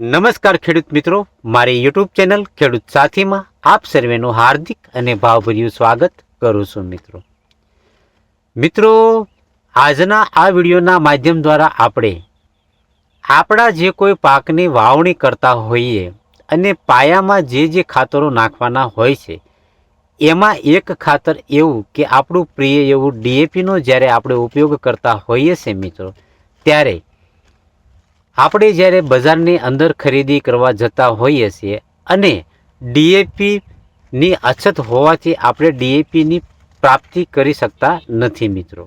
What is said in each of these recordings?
નમસ્કાર ખેડૂત મિત્રો, મારી યુટ્યુબ ચેનલ ખેડૂત સાથીમાં આપ સર્વેનું હાર્દિક અને ભાવભર્યું સ્વાગત કરું છું મિત્રો. મિત્રો, આજના આ વિડીયોના માધ્યમ દ્વારા આપણે આપણા જે કોઈ પાકની વાવણી કરતા હોઈએ અને પાયામાં જે જે ખાતરો નાખવાના હોય છે, એમાં એક ખાતર એવું કે આપણું પ્રિય એવું ડીએપીનો જ્યારે આપણે ઉપયોગ કરતા હોઈએ છીએ મિત્રો, ત્યારે આપણે જ્યારે બજારની અંદર ખરીદી કરવા જતા હોઈએ છીએ અને ડીએપીની અછત હોવાથી આપણે ડીએપીની પ્રાપ્તિ કરી શકતા નથી મિત્રો.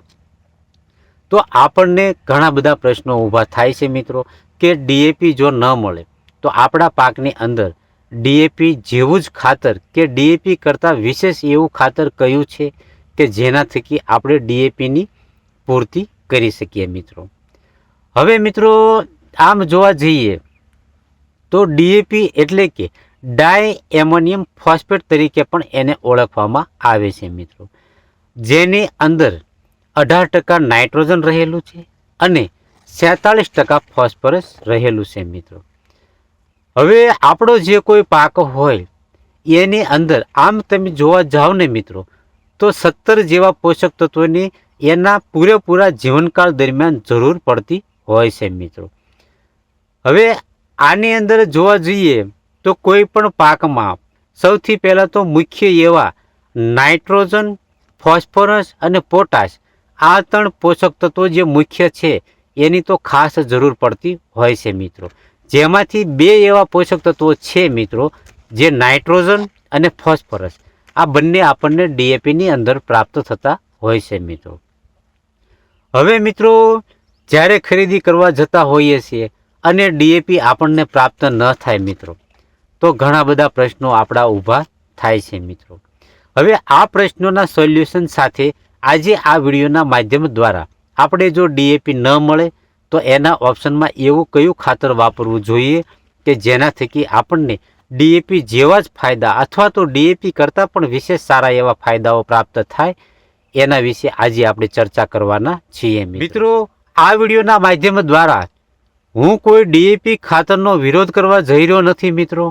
તો આપણને ઘણા બધા પ્રશ્નો ઊભા થાય છે મિત્રો કે ડીએપી જો ન મળે તો આપણા પાકની અંદર ડીએપી જેવું જ ખાતર કે ડીએપી કરતાં વિશેષ એવું ખાતર કયું છે કે જેના થકી આપણે ડીએપીની પૂર્તિ કરી શકીએ મિત્રો. હવે મિત્રો આમ જોવા જઈએ તો ડીએપી એટલે કે ડાય એમોનિયમ ફોસ્ફેટ તરીકે પણ એને ઓળખવામાં આવે છે મિત્રો. જેની અંદર અઢાર ટકા નાઇટ્રોજન રહેલું છે અને સેતાળીસ ટકા ફોસ્ફરસ રહેલું છે મિત્રો. હવે આપણો જે કોઈ પાક હોય એની અંદર આમ તમે જોવા જાઓ ને મિત્રો, તો સત્તર જેવા પોષક તત્વોની એના પૂરેપૂરા જીવનકાળ દરમિયાન જરૂર પડતી હોય છે મિત્રો. હવે આની અંદર જોવા જઈએ તો કોઈ પણ પાકમાં સૌથી પહેલાં તો મુખ્ય એવા નાઇટ્રોજન, ફોસ્ફરસ અને પોટાશ આ ત્રણ પોષક તત્વો જે મુખ્ય છે એની તો ખાસ જરૂર પડતી હોય છે મિત્રો. જેમાંથી બે એવા પોષક તત્વો છે મિત્રો, જે નાઇટ્રોજન અને ફોસ્ફરસ. આ બંને આપણને ડીએપીની અંદર પ્રાપ્ત થતા હોય છે મિત્રો. હવે મિત્રો, જ્યારે ખરીદી કરવા જતા હોઈએ છીએ અને ડીએપી આપણને પ્રાપ્ત ન થાય મિત્રો, તો ઘણા બધા પ્રશ્નો આપણા ઊભા થાય છે મિત્રો. હવે આ પ્રશ્નોના સોલ્યુશન સાથે આજે આ વિડીયોના માધ્યમ દ્વારા આપણે જો ડીએપી ન મળે, તો એના ઓપ્શનમાં એવું કયું ખાતર વાપરવું જોઈએ કે જેના થકી આપણને ડીએપી જેવા જ ફાયદા અથવા તો ડીએપી કરતાં પણ વિશેષ સારા એવા ફાયદાઓ પ્રાપ્ત થાય, એના વિશે આજે આપણે ચર્ચા કરવાના છીએ મિત્રો, આ વિડીયોના માધ્યમ દ્વારા હું કોઈ ડીએપી ખાતરનો વિરોધ કરવા જઈ રહ્યો નથી, મિત્રો.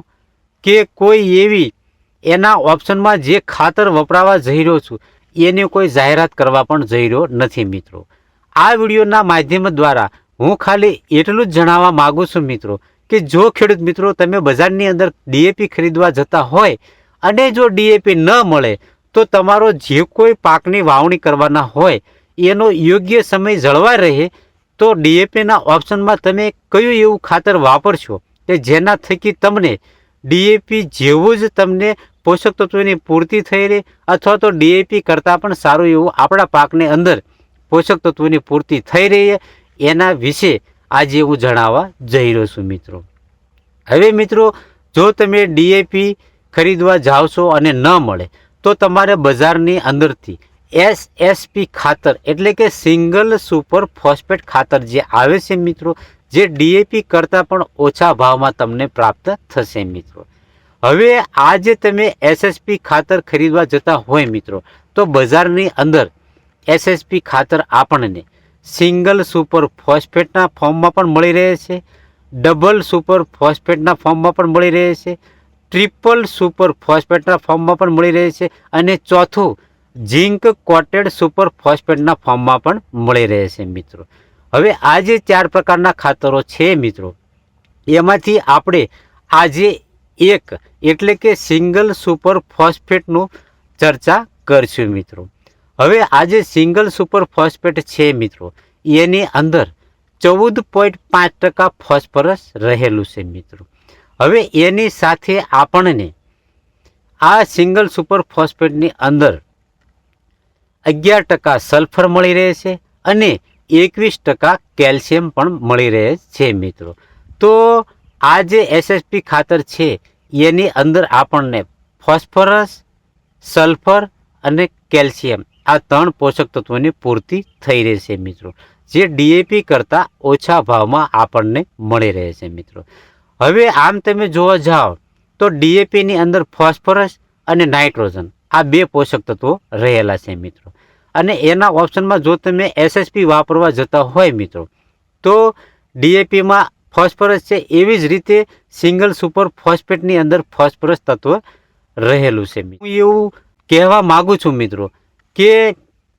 કે કોઈ એવી એના ઓપ્શનમાં જે ખાતર વપરાવા જઈ રહ્યો છું, એની કોઈ જાહેરાત કરવા પણ જઈ રહ્યો નથી, મિત્રો. આ વિડીયોના માધ્યમ દ્વારા હું ખાલી એટલું જ જણાવવા માગું છું, મિત્રો, કે જો ખેડૂત મિત્રો, તમે બજારની અંદર ડીએપી ખરીદવા જતા હોય અને જો ડીએપી ન મળે, તો તમારો જે કોઈ પાકની વાવણી કરવાના હોય, એનો યોગ્ય સમય જળવાઈ રહે તો ડીએપીના ઓપ્શનમાં તમે કયું એવું ખાતર વાપરશો કે જેના થકી તમને ડીએપી જેવું જ તમને પોષક તત્વોની પૂર્તિ થઈ રહે અથવા તો ડીએપી કરતાં પણ સારું એવું આપણા પાકને અંદર પોષક તત્વોની પૂર્તિ થઈ રહી એના વિશે આજે હું જણાવવા જઈ રહ્યો છું મિત્રો. હવે મિત્રો, જો તમે ડીએપી ખરીદવા છો અને ન મળે, તો તમારે બજારની અંદરથી એસ એસપી ખાતર એટલે કે સિંગલ સુપર ફોસ્ફેટ ખાતર જે આવે છે મિત્રો, જે ડીએપી કરતાં પણ ઓછા ભાવમાં તમને પ્રાપ્ત થશે મિત્રો. હવે આ જે તમે એસએસપી ખાતર ખરીદવા જતા હોય મિત્રો, તો બજારની અંદર એસએસપી ખાતર આપણને સિંગલ સુપર ફોસ્ફેટના ફોર્મમાં પણ મળી રહે છે, ડબલ સુપર ફોસ્ફેટના ફોર્મમાં પણ મળી રહે છે, ટ્રિપલ સુપર ફોસ્ફેટના ફોર્મમાં પણ મળી રહે છે અને ચોથું ઝિંક કોટેડ સુપર ફોસ્ફેટના ફોર્મમાં પણ મળી રહે છે મિત્રો. હવે આ જે ચાર પ્રકારના ખાતરો છે મિત્રો, એમાંથી આપણે આજે એક એટલે કે સિંગલ સુપર ફોસ્ફેટનું ચર્ચા કરશું મિત્રો. હવે આજે સિંગલ સુપર ફોસ્ફેટ છે મિત્રો, એની અંદર ચૌદ પોઈન્ટ પાંચ ટકા ફોસ્ફરસ રહેલું છે મિત્રો. હવે એની સાથે આપણને આ સિંગલ સુપર ફોસ્ફેટની અંદર અગિયાર ટકા સલ્ફર મળી રહે છે અને એકવીસ ટકા કેલ્શિયમ પણ મળી રહે છે મિત્રો. તો આ જે એસએસપી ખાતર છે, એની અંદર આપણને ફોસ્ફરસ, સલ્ફર અને કેલ્શિયમ આ ત્રણ પોષક તત્વોની પૂર્તિ થઈ રહેશે મિત્રો. જે ડીએપી કરતાં ઓછા ભાવમાં આપણને મળી રહે છે મિત્રો. હવે આમ તમે જોવા જાઓ તો ડીએપીની અંદર ફોસ્ફરસ અને નાઇટ્રોજન. આ બે પોષક તત્વો રહેલા છે મિત્રો. અને એના ઓપ્શનમાં જો તમે એસએસપી વાપરવા જતા હોય મિત્રો, તો ડીએપીમાં ફોસ્ફરસ છે એવી જ રીતે સિંગલ સુપર ફોસ્ફેટની અંદર ફોસ્ફરસ તત્વ રહેલું છે હું એવું કહેવા માગું છું મિત્રો કે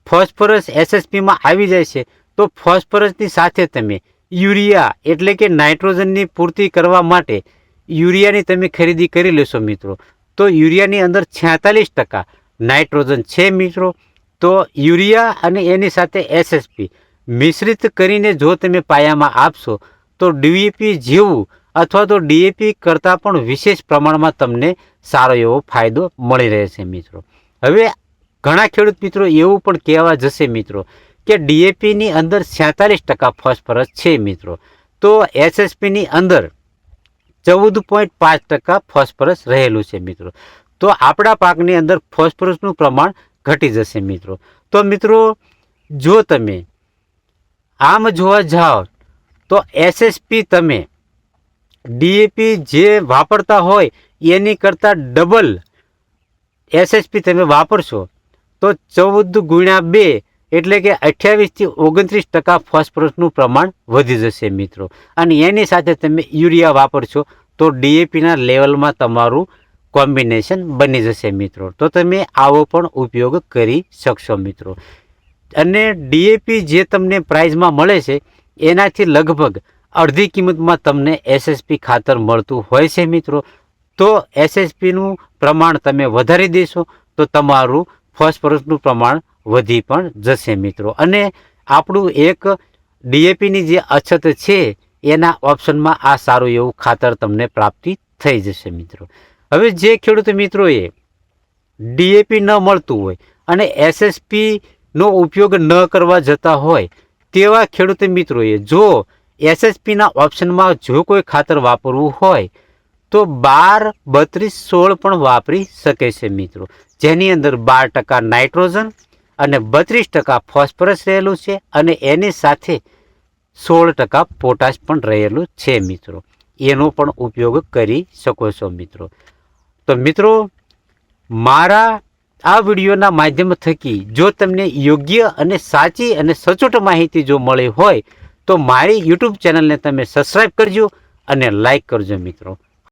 ફોસ્ફરસ એસએસપીમાં આવી જાય છે, તો ફોસ્ફરસની સાથે તમે યુરિયા એટલે કે નાઇટ્રોજનની પૂર્તિ કરવા માટે યુરિયાની તમે ખરીદી કરી લેશો મિત્રો. તો યુરિયાની અંદર છેતાલીસ ટકા, નાઇટ્રોજન છે મિત્રો. તો યુરિયા અને એની સાથે એસએસપી મિશ્રિત કરીને જો તમે પાયામાં આપશો, તો ડીએપી જેવું અથવા તો ડીએપી કરતાં પણ વિશેષ પ્રમાણમાં તમને સારો એવો ફાયદો મળી રહેશે મિત્રો. હવે ઘણા ખેડૂત મિત્રો એવું પણ કહેવા જશે મિત્રો કે ડીએપીની અંદર છેતાલીસ ટકા ફોસ્ફરસ છે મિત્રો. તો એસએસપીની અંદર ચૌદ પોઈન્ટ પાંચ ટકા ફોસ્ફરસ રહેલું છે મિત્રો. તો આપણા પાકની અંદર ફોસ્ફરસનું પ્રમાણ ઘટી જશે મિત્રો. તો મિત્રો, જો તમે આમ જોવા જાઓ, તો એસએસપી તમે ડીએપી જે વાપરતા હોય, એની કરતાં ડબલ એસએસપી તમે વાપરશો, તો ચૌદ ગુણ્યા બે એટલે કે અઠ્યાવીસથી ઓગણત્રીસ ટકા ફોસ્ફરસનું પ્રમાણ વધી જશે મિત્રો. અને એની સાથે તમે યુરિયા વાપરશો તો ડીએપીના લેવલમાં તમારું કોમ્બિનેશન બની જશે મિત્રો. તો તમે આવો પણ ઉપયોગ કરી શકશો મિત્રો. અને ડીએપી જે તમને પ્રાઇઝમાં મળે છે, એનાથી લગભગ અડધી કિંમતમાં તમને એસએસપી ખાતર મળતું હોય છે મિત્રો. તો એસએસપીનું પ્રમાણ તમે વધારી દેશો તો તમારું ફોસ્ફરસનું પ્રમાણ વધી પણ જશે મિત્રો. અને આપણું એક ડીએપીની જે અછત છે, એના ઓપ્શનમાં આ સારું એવું ખાતર તમને પ્રાપ્તિ થઈ જશે મિત્રો. હવે જે ખેડૂત મિત્રોએ ડીએપી ન મળતું હોય અને એસએસપીનો ઉપયોગ ન કરવા જતા હોય, તેવા ખેડૂત મિત્રોએ જો એસએસપીના ઓપ્શનમાં જો કોઈ ખાતર વાપરવું હોય, તો બાર, બત્રીસ, સોળ પણ વાપરી શકે છે મિત્રો. જેની અંદર બાર ટકા નાઇટ્રોજન અને બત્રીસ ટકા ફોસ્ફરસ રહેલું છે અને એની સાથે સોળ ટકા પોટાશ પણ રહેલું છે મિત્રો. એનો પણ ઉપયોગ કરી શકો છો મિત્રો. તો મિત્રો, મારા આ વિડીયોના માધ્યમ થકી જો તમને યોગ્ય અને સાચી અને સચોટ માહિતી જો મળી હોય, તો મારી યુટ્યુબ ચેનલને તમે સબસ્ક્રાઈબ કરજો અને લાઈક કરજો મિત્રો.